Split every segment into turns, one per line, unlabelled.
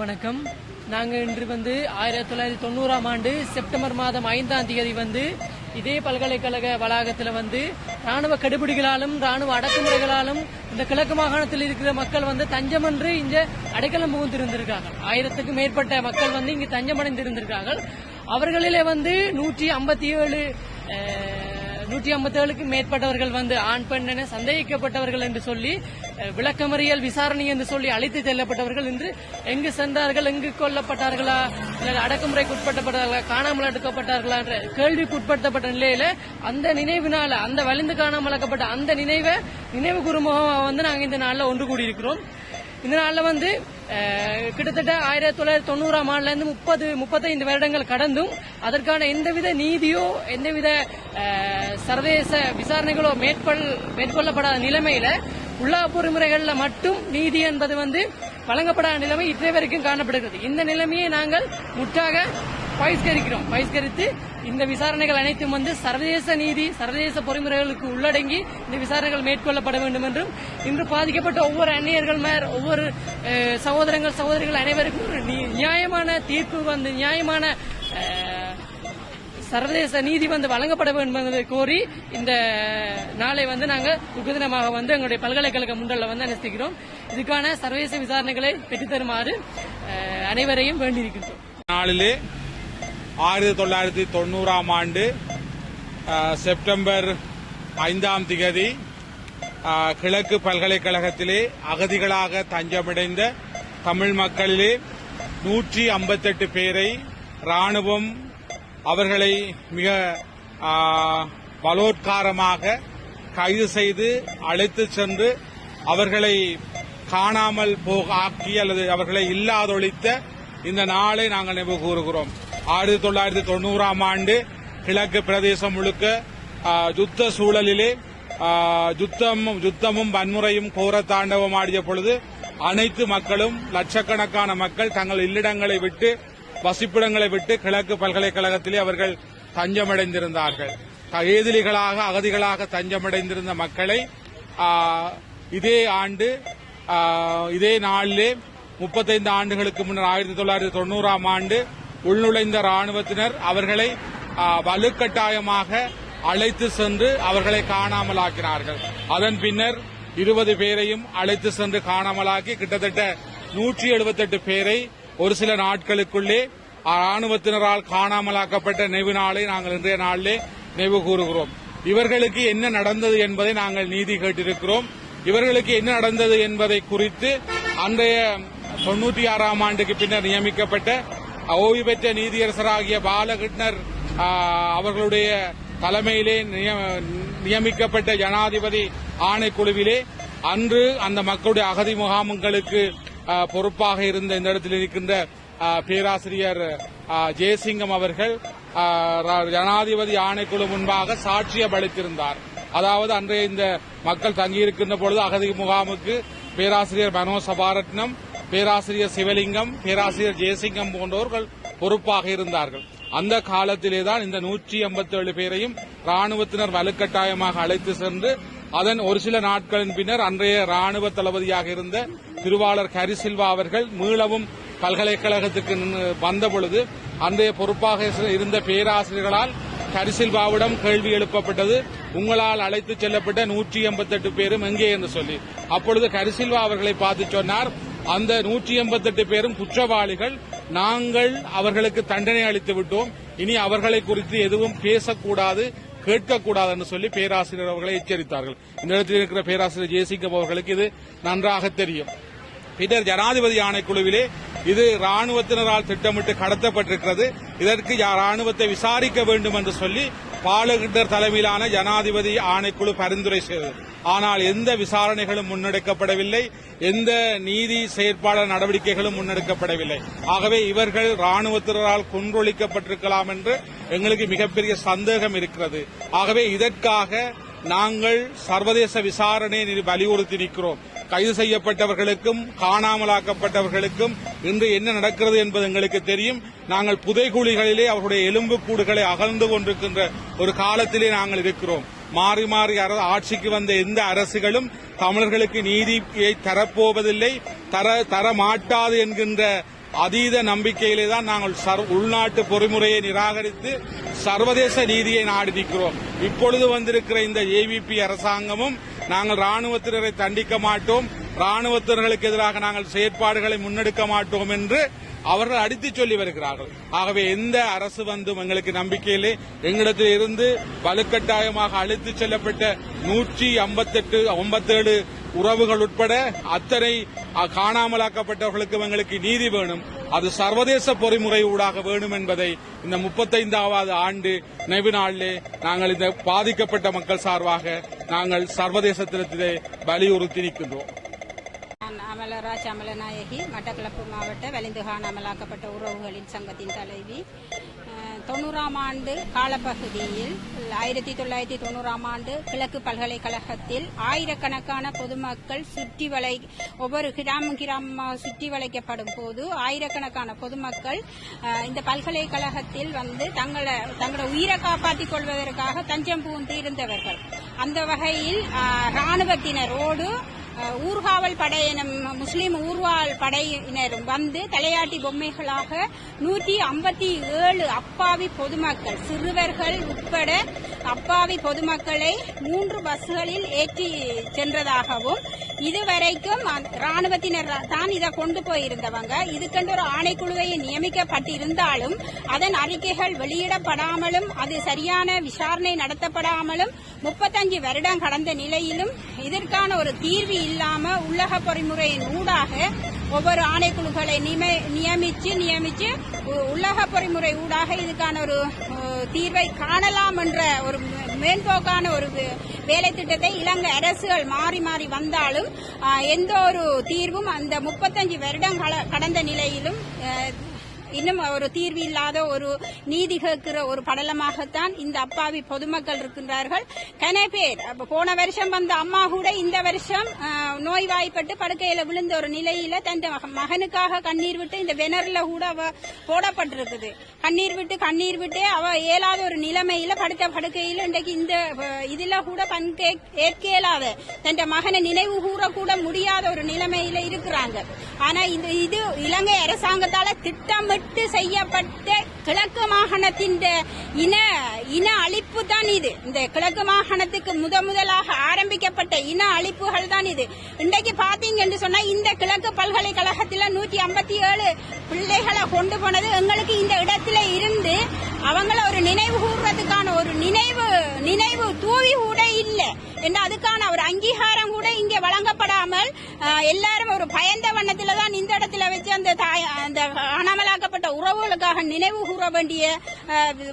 வணக்கம். நாங்கள் இன்று வந்து ஆயிரத்தி தொள்ளாயிரத்தி தொண்ணூறாம் ஆண்டு செப்டம்பர் மாதம் ஐந்தாம் தேதி வந்து இதே பல்கலைக்கழக வளாகத்தில் வந்து ராணுவ கடுபிடிகளாலும் ராணுவ அடக்குமுறைகளாலும் இந்த கிழக்கு மாகாணத்தில் இருக்கிற மக்கள் வந்து தஞ்சமன்று இங்க அடைக்கலம் புகுந்திருந்திருக்காங்க. ஆயிரத்துக்கும் மேற்பட்ட மக்கள் வந்து இங்கு தஞ்சமடைந்திருந்திருக்கார்கள். அவர்களிலே வந்து நூற்றி ஐம்பத்தி ஏழு நூற்றி ஐம்பத்தேழுக்கும் மேற்பட்டவர்கள் வந்து ஆண் பெண் என சந்தேகிக்கப்பட்டவர்கள் என்று சொல்லி விளக்கமறியல் விசாரணை என்று சொல்லி அழைத்து செல்லப்பட்டவர்கள் இன்று எங்கு சென்றார்கள் எங்கு கொல்லப்பட்டார்களா அல்லது அடக்குமுறைக்கு உட்பட்டப்பட்டார்களா காணாமல் எடுக்கப்பட்டார்களா என்ற கேள்விக்கு உட்படுத்தப்பட்ட நிலையில அந்த நினைவினால அந்த வலிந்து காணாமலாக்கப்பட்ட அந்த நினைவை நினைவு குருமுகமாக வந்து நாங்கள் இந்த நாளில் ஒன்று கூடியிருக்கிறோம். இந்த நாளில் வந்து கிட்டத்தட்ட ஆயிரத்தி தொள்ளாயிரத்தி தொண்ணூறாம் ஆண்டுலேருந்து முப்பது முப்பத்தைந்து வருடங்கள் கடந்தும் அதற்கான எந்தவித நீதியோ எந்தவித சர்வதேச விசாரணைகளோ மேற்கொள் மேற்கொள்ளப்படாத நிலைமையில உள்ளா பொறிமுறைகளில் மட்டும் நீதி என்பது வந்து வழங்கப்படாத நிலைமை இன்றைய வரைக்கும் காணப்படுகிறது. இந்த நிலைமையை நாங்கள் முற்றாக பகிஷ்கரிக்கிறோம். பகிஷ்கரித்து இந்த விசாரணைகள் அனைத்தும் வந்து சர்வதேச நீதி சர்வதேச பொறிமுறைகளுக்கு உள்ளடங்கி இந்த விசாரணைகள் மேற்கொள்ளப்பட வேண்டும் என்றும் இன்று பாதிக்கப்பட்ட ஒவ்வொரு அந்நியர்கள் மேல் ஒவ்வொரு சகோதரங்கள் சகோதரிகள் அனைவருக்கும் ஒரு நியாயமான தீர்ப்பு வந்து நியாயமான சர்வதேச நீதி வந்து வழங்கப்பட வேண்டும் என்பதை கோரி இந்த நாளை வந்து நாங்கள் உகுதினமாக வந்து எங்களுடைய பல்கலைக்கழக முன்றல்ல வந்து அனுஷ்டிக்கிறோம். இதுக்கான சர்வதேச விசாரணைகளை பெற்றுத்தருமாறு அனைவரையும் வேண்டியிருக்கின்றோம்.
நாளிலே ஆயிரத்தி தொள்ளாயிரத்தி தொண்ணூறாம் ஆண்டு செப்டம்பர் ஐந்தாம் திகதி கிழக்கு பல்கலைக்கழகத்திலே அகதிகளாக தஞ்சமடைந்த தமிழ் மக்களிலே நூற்றி ஐம்பத்தெட்டு பேரை ராணுவம் அவர்களை மிக பலோத்காரமாக கைது செய்து அழைத்து சென்று அவர்களை காணாமல் போக ஆக்கி அல்லது அவர்களை இல்லாதொழித்த இந்த நாளை நாங்கள் நினைவு கூறுகிறோம். ஆயிரத்தி தொள்ளாயிரத்தி தொண்ணூறாம் ஆண்டு கிழக்கு பிரதேசம் முழுக்க யுத்த சூழலிலே யுத்தம் யுத்தமும் வன்முறையும் கோர தாண்டவம் ஆடிய பொழுது அனைத்து மக்களும் லட்சக்கணக்கான மக்கள் தங்கள் இல்லிடங்களை விட்டு வசிப்பிடங்களை விட்டு கிழக்கு பல்கலைக்கழகத்திலே அவர்கள் தஞ்சமடைந்திருந்தார்கள் ஏதிலிகளாக அகதிகளாக தஞ்சமடைந்திருந்த மக்களை இதே ஆண்டு இதே நாளிலே முப்பத்தைந்து ஆண்டுகளுக்கு முன்னர் ஆயிரத்தி தொள்ளாயிரத்தி தொண்ணூறாம் ஆண்டு உள்நுழைந்த ராணுவத்தினர் அவர்களை வலுக்கட்டாயமாக அழைத்து சென்று அவர்களை காணாமலாக்கினார்கள். அதன் பின்னர் இருபது பேரையும் அழைத்து சென்று காணாமலாக்கி கிட்டத்தட்ட நூற்றி எழுபத்தெட்டு பேரை ஒரு சில நாட்களுக்குள்ளே ராணுவத்தினரால் காணாமலாக்கப்பட்ட நினைவு நாளை நாங்கள் இன்றைய நாளிலே நினைவு கூறுகிறோம். இவர்களுக்கு என்ன நடந்தது என்பதை நாங்கள் நீதி கேட்டிருக்கிறோம். இவர்களுக்கு என்ன நடந்தது என்பதை குறித்து அன்றைய தொன்னூற்றி ஆறாம் ஆண்டுக்கு பின்னர் நியமிக்கப்பட்ட ஓய்வு பெற்ற நீதியரசராகிய பாலகிருஷ்ணர் அவர்களுடைய தலைமையிலே நிய- நியமிக்கப்பட்ட ஜனாதிபதி ஆணைக்குழுவிலே அன்று அந்த மக்களுடைய அகதி முகாம்களுக்கு பொறுப்பாக இருந்த இந்த இடத்தில் இருக்கின்ற பேராசிரியர் ஜெயசிங்கம் அவர்கள் ஜனாதிபதி ஆணைக்குழு முன்பாக சாட்சியம் அளித்திருந்தார் அதாவது அன்றைய இந்த மக்கள் தங்கியிருக்கின்ற பொழுது அகதி முகாமுக்கு பேராசிரியர் மனோ சபாரத்னம் பேராசிரியர் சிவலிங்கம் பேராசிரியர் ஜெயசிங்கம் போன்றவர்கள் பொறுப்பாக இருந்தார்கள். அந்த காலத்திலே தான் இந்த நூற்றி ஐம்பத்தேழு பேரையும் ராணுவத்தினர் வலுக்கட்டாயமாக அழைத்து சென்று அதன் ஒரு சில நாட்களின் பின்னர் அன்றைய ராணுவ தளபதியாக இருந்த திருவாளர் கரிசில்வா அவர்கள் மீளவும் பல்கலைக்கழகத்துக்கு வந்தபொழுது வந்த பொழுது அன்றைய பொறுப்பாக இருந்த பேராசிரியர்களால் ஹரிசில்வாவிடம் கேள்வி எழுப்பப்பட்டது. உங்களால் அழைத்து செல்லப்பட்ட நூற்றி எண்பத்தெட்டு பேரும் எங்கே என்று சொல்லி. அப்பொழுது ஹரிசில்வா அவர்களை பார்த்து சொன்னார் அந்த நூற்றி எண்பத்தெட்டு பேரும் குற்றவாளிகள். நாங்கள் அவர்களுக்கு தண்டனை அளித்து விட்டோம். இனி அவர்களை குறித்து எதுவும் பேசக்கூடாது கேட்கக்கூடாது என்று சொல்லி பேராசிரியர் அவர்களை எச்சரித்தார்கள். இந்த இடத்தில் இருக்கிற பேராசிரியர் ஜெயசிங்கம் அவர்களுக்கு இது நன்றாக தெரியும். பின்னர் ஜனாதிபதி ஆணைக்குழுவிலே இது ராணுவத்தினரால் திட்டமிட்டு கடத்தப்பட்டிருக்கிறது. இதற்கு யா- ராணுவத்தை விசாரிக்க வேண்டும் என்று சொல்லி பாலகிட்டர் தலைமையிலான ஜனாதிபதி ஆணைக்குழு பரிந்துரை செய்தது. ஆனால் எந்த விசாரணைகளும் முன்னெடுக்கப்படவில்லை எந்த நீதி செயற்பாளர் நடவடிக்கைகளும் முன்னெடுக்கப்படவில்லை. ஆகவே இவர்கள் ராணுவத்தினரால் கொன்றொழிக்கப்பட்டிருக்கலாம் என்று எங்களுக்கு மிகப்பெரிய சந்தேகம் இருக்கிறது. ஆகவே இதற்காக நாங்கள் சர்வதேச விசாரணையை வலியுறுத்தி நிற்கிறோம். கைது செய்யப்பட்டவர்களுக்கும் காணாமலாக்கப்பட்டவர்களுக்கும் இன்று என்ன நடக்கிறது என்பது எங்களுக்கு தெரியும். நாங்கள் புதைகுழிகளிலே அவர்களுடைய எலும்புக்கூடுகளை அகழ்ந்து கொண்டிருக்கின்ற ஒரு காலத்திலே நாங்கள் இருக்கிறோம். மாறி மாறி அர- ஆட்சிக்கு வந்த எந்த அரசுகளும் தமிழர்களுக்கு நீதியை தரப்போவதில்லை. தர தரமாட்டாது என்கின்ற அதீத நம்பிக்கையிலே தான் நாங்கள் உள்நாட்டு பொறிமுறையை நிராகரித்து சர்வதேச நீதியை நாடி நிற்கிறோம். இப்பொழுது வந்திருக்கிற இந்த ஏவிபி அரசாங்கமும் நாங்கள் ராணுவத்தினரை தண்டிக்க மாட்டோம். ராணுவத்தினர்களுக்கு எதிராக நாங்கள் செயற்பாடுகளை முன்னெடுக்க மாட்டோம் என்று அவர்கள் அடித்துச் சொல்லி வருகிறார்கள். ஆகவே எந்த அரசு வந்தும் எங்களுக்கு நம்பிக்கையிலே எங்களிடத்தில் இருந்து வலுக்கட்டாயமாக அழைத்துச் செல்லப்பட்ட நூற்றி ஐம்பத்தெட்டு ஐம்பத்தேழு உறவுகள் உட்பட அத்தனை காணாமலாக்கப்பட்டவர்களுக்கும் எங்களுக்கு நீதி வேணும். அது சர்வதேச பொறிமுறை ஊடாக வேணும் என்பதை இந்த முப்பத்தைந்தாவது ஆண்டு நினைவு நாளிலே நாங்கள் இந்த பாதிக்கப்பட்ட மக்கள் சார்பாக நாங்கள் சர்வதேசத்திலே வலியுறுத்தி நிற்கின்றோம்.
அமலராஜ் அமலநாயகி மட்டக்களப்பு மாவட்ட வலிந்துகான் அமலாக்கப்பட்ட உறவுகளின் சங்கத்தின் தலைவி. தொண்ணூறாம் ஆண்டு காலப்பகுதியில் ஆயிரத்தி தொள்ளாயிரத்தி தொண்ணூறாம் ஆண்டு கிழக்கு பல்கலைக்கழகத்தில் ஆயிரக்கணக்கான பொதுமக்கள் சுற்றி வளை ஒவ்வொரு கிராமம் கிராமமாக சுற்றி வளைக்கப்படும் போது ஆயிரக்கணக்கான பொதுமக்கள் இந்த பல்கலைக்கழகத்தில் வந்து தங்களை தங்களோட உயிரை காப்பாற்றிக் கொள்வதற்காக தஞ்சம் புகுந்து இருந்தவர்கள். அந்த வகையில் ராணுவத்தினரோடு ஊர்காவல் படையினம் முஸ்லீம் ஊர்வால் படையினர் வந்து தலையாட்டி பொம்மைகளாக நூற்றி ஐம்பத்தி ஏழு அப்பாவி பொதுமக்கள் சிறுவர்கள் உட்பட அப்பாவி பொதுமக்களை மூன்று பஸ்களில் ஏற்றி சென்றதாகவும் இதுவரைக்கும் ராணுவத்தினர் தான் இதை கொண்டு போயிருந்தவங்க. இதுக்கென்று ஒரு ஆணைக்குழுவை நியமிக்கப்பட்டிருந்தாலும் அதன் அறிக்கைகள் வெளியிடப்படாமலும் அது சரியான விசாரணை நடத்தப்படாமலும் முப்பத்தஞ்சு வருடம் கடந்த நிலையிலும் இதற்கான ஒரு தீர்வு இல்லாம உள்ளக பொறிமுறையின் ஊடாக ஒவ்வொரு ஆணைக்குழுக்களை நியமிச்சு நியமிச்சு உ- உள்ளக பொறிமுறை ஊடாக இதுக்கான ஒரு தீர்வை காணலாம் என்ற ஒரு மேம்போக்கான ஒரு வே- வேலை திட்டத்தை இலங்கை அரசுகள் மாறி மாறி வந்தாலும் எந்த ஒரு தீர்வும் அந்த முப்பத்தஞ்சு வருடம் கடந்த நிலையிலும் இன்னும் ஒரு தீர்வு இல்லாத ஒரு நீதி கேட்கிற ஒரு படலமாகத்தான் இந்த அப்பாவி பொதுமக்கள் இருக்கின்றார்கள். கன பேர் போன வருஷம் வந்த அம்மா கூட இந்த வருஷம் நோய்வாய்ப்பட்டு படுக்கையில விழுந்த ஒரு நிலையில தன் மகனுக்காக கண்ணீர் விட்டு இந்த வெனர்ல கூட அவ போடப்பட்டிருக்குது. கண்ணீர் விட்டு கண்ணீர் விட்டு அவ இயலாத ஒரு நிலைமையில படுத்த படுக்கையில் இன்றைக்கு இந்த இதுல கூட பண் ஏற்க இயலாத என்ற மகனை நினைவு கூறக்கூட முடியாத ஒரு நிலைமையில இருக்கிறாங்க. ஆனா இந்த இது இலங்கை அரசாங்கத்தால திட்டமிட்டு செய்யப்பட்ட கிழக்கு மாகாணத்தின் இன இன அழிப்பு தான் இது. இந்த கிழக்கு மாகாணத்துக்கு முத முதலாக ஆரம்பிக்கப்பட்ட இன அழிப்புகள் தான் இது. இன்றைக்கு பாத்தீங்கன்னு சொன்னா இந்த கிழக்கு பல்கலைக்கழகத்துல நூற்றி ஐம்பத்தி ஏழு பிள்ளைகளை கொண்டு போனது எங்களுக்கு இந்த இடத்துல இருந்து அவங்கள ஒரு நினைவு கூறுறதுக்கான ஒரு நினைவு நினைவு தூவி கூட இல்லை. என்ன அதுக்கான ஒரு அங்கீகாரம் கூட இங்கே வழங்கப்படாமல் எல்லாரும் ஒரு பயந்த வண்ணத்துல தான் இந்த இடத்துல வச்சு அந்த தாய் அந்த காணாமலாக்கப்பட்ட உறவுகளுக்காக நினைவு கூற வேண்டிய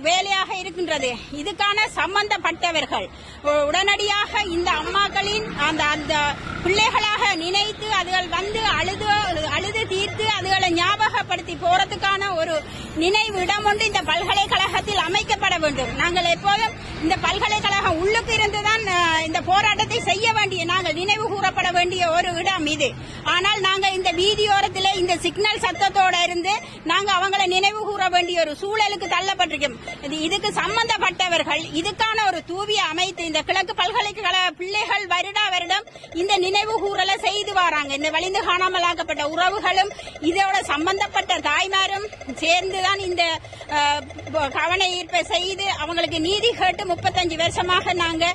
வேலையாக இருக்கின்றது. இதுக்கான சம்பந்தப்பட்டவர்கள் உடனடியாக இந்த அம்மாக்களின் அந்த அந்த பிள்ளைகளாக நினைத்து அதுகள் வந்து அழுது அழுது தீர்த்து அதுகளை ஞாபகப்படுத்தி போறதுக்கான ஒரு நினைவு இடம் ஒன்று இந்த பல்கலைக்கழகத்தில் அமைக்கப்பட வேண்டும். நாங்கள் எப்போதும் இந்த பல்கலைக்கழகம் உள்ளுக்கு இருந்துதான் தான் இந்த போராட்டத்தை செய்ய வேண்டிய நாங்கள் நினைவு கூறப்பட வேண்டிய ஒரு இடம் இது. ஆனால் நாங்கள் இந்த வீதியோரத்தில் இந்த சிக்னல் சத்தத்தோட இருந்து நாங்கள் அவங்களை நினைவு கூற வேண்டிய ஒரு சூழலுக்கு தள்ளப்பட்டிருக்கோம். இது இதுக்கு சம்பந்தப்பட்டவர்கள் இதுக்கான ஒரு தூவியை அமைத்து இந்த கிழக்கு பல்கலைக்கழக பிள்ளைகள் வருடா வருடம் இந்த நினைவு கூறலை செய்து வராங்க. இந்த வலிந்து காணாமலாக்கப்பட்ட உறவுகளும் இதோட சம்பந்தப்பட்ட தாய்மாரும் சேர்ந்துதான் இந்த கவன ஈர்ப்பை செய்து அவங்களுக்கு நீதி கேட்டு முப்பத்தஞ்சு வருஷமாக நாங்க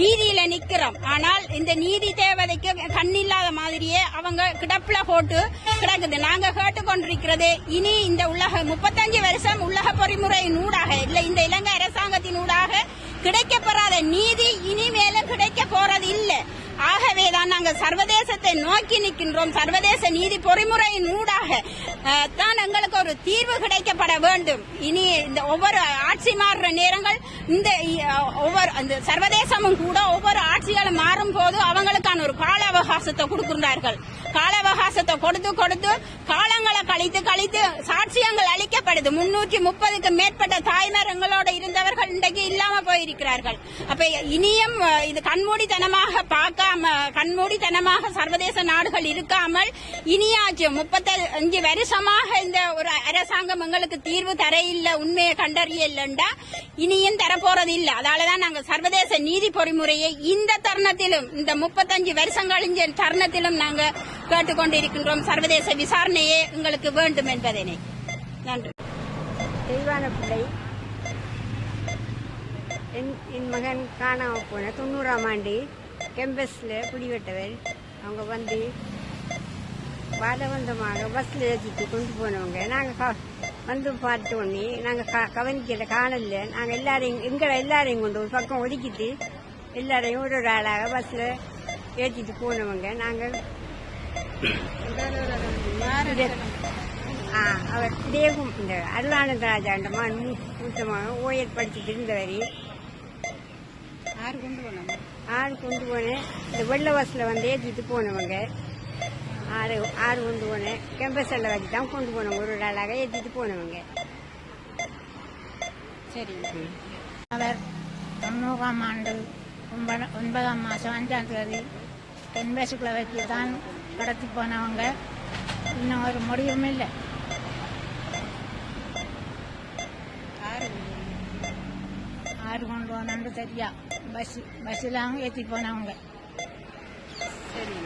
வீதியில நிக்கிறோம். ஆனால் இந்த நீதி தேவதைக்கு கண்ணில்லாத மாதிரியே அவங்க கிடப்புல போட்டு கிடக்குது. நாங்க கேட்டுக்கொண்டிருக்கிறது இனி இந்த உலக முப்பத்தஞ்சு வருஷம் உலக பொறிமுறையின் ஊடாக இல்ல இந்த இலங்கை அரசாங்கத்தின் ஊடாக கிடைக்கப்பெறாத நீதி இனிமேலும் கிடைக்க போறது இல்லை ஆகவேதான் நாங்கள் சர்வதேசத்தை நோக்கி நிற்கின்றோம். சர்வதேச நீதி பொறிமுறையின் ஊடாக தான் எங்களுக்கு ஒரு தீர்வு கிடைக்கப்பட வேண்டும். இனி இந்த ஒவ்வொரு ஆட்சி மாறுற நேரங்கள் இந்த ஒவ்வொரு அந்த சர்வதேசமும் கூட ஒவ்வொரு ஆட்சிகளும் மாறும் போது அவங்களுக்கான ஒரு கால அவகாசத்தை கொடுக்கின்றார்கள். கால அவகாசத்தை கொடுத்து கொடுத்து காலங்களை கழித்து கழித்து சாட்சியங்கள் அளிக்கப்படுது முன்னூற்றி முப்பதுக்கு மேற்பட்ட தாய்மார்களோட இருந்தவர்கள் இன்றைக்கு இல்லாம போயிருக்கிறார்கள். அப்ப இனியும் இது கண்மூடித்தனமாக பார்க்காம கண்மூடித்தனமாக சர்வதேச நாடுகள் இருக்காமல் இனியாச்சும் முப்பத்தஞ்சு வருஷமாக இந்த ஒரு அரசாங்கம் எங்களுக்கு தீர்வு தர இல்ல உண்மையை கண்டறிய இல்லைண்டா இனியும் தரப்போறது இல்ல அதாலதான் நாங்க சர்வதேச நீதி பொறிமுறையை இந்த தருணத்திலும் இந்த முப்பத்தஞ்சு வருஷம் கழிஞ்ச தருணத்திலும் நாங்க கேட்டுக்கொண்டிருக்கின்றோம். சர்வதேச விசாரணையே எங்களுக்கு வேண்டும் என்பதனை. நன்றி.
தெய்வான பிள்ளை. என் என் மகன் காணாமல் போன தொண்ணூறாம் ஆண்டு கேம்பஸில் குடிவெட்டவர் அவங்க வந்து பாலவந்தமாக பஸ்ஸில் ஏற்றிட்டு கொண்டு போனவங்க. நாங்கள் வந்து பார்த்த உடனே நாங்கள் க கவனிக்கல காணல. நாங்கள் எல்லாரையும் எங்களை எல்லாரையும் கொண்டு ஒரு பக்கம் ஒதுக்கிட்டு எல்லாரையும் ஒரு ஒரு ஆளாக பஸ்ஸில் ஏற்றிட்டு போனவங்க. நாங்கள் அவர் தேவும் இந்த அருளானந்த ராஜாண்ட மகன் மூ- மூத்த மகன் ஓயர் படிச்சுட்டு இருந்தவர்.
யார் கொண்டு போனாங்க.
ஆறு கொண்டு போனேன். இந்த வெள்ள பஸ்ஸில் வந்து ஏற்றிட்டு போனவங்க. ஆறு ஆறு கொண்டு போனேன். கேம்பஸில் வச்சு தான் கொண்டு போனவங்க. ஒரு ஒரு ஆளாக ஏற்றிட்டு போனவங்க.
சரி.
அவர் தொண்ணூறாம் ஆண்டு ஒன்பத- ஒன்பதாம் மாதம் அஞ்சாம் தேதி தென்பேசுக்குள்ள வச்சு தான் கடத்தி போனவங்க. இன்னும் ஒரு முடிவும் இல்லை ஆறு கொண்டு போனது தெரியா பஸ் பஸ்ஸில் ஏற்றி போனவங்க
சரி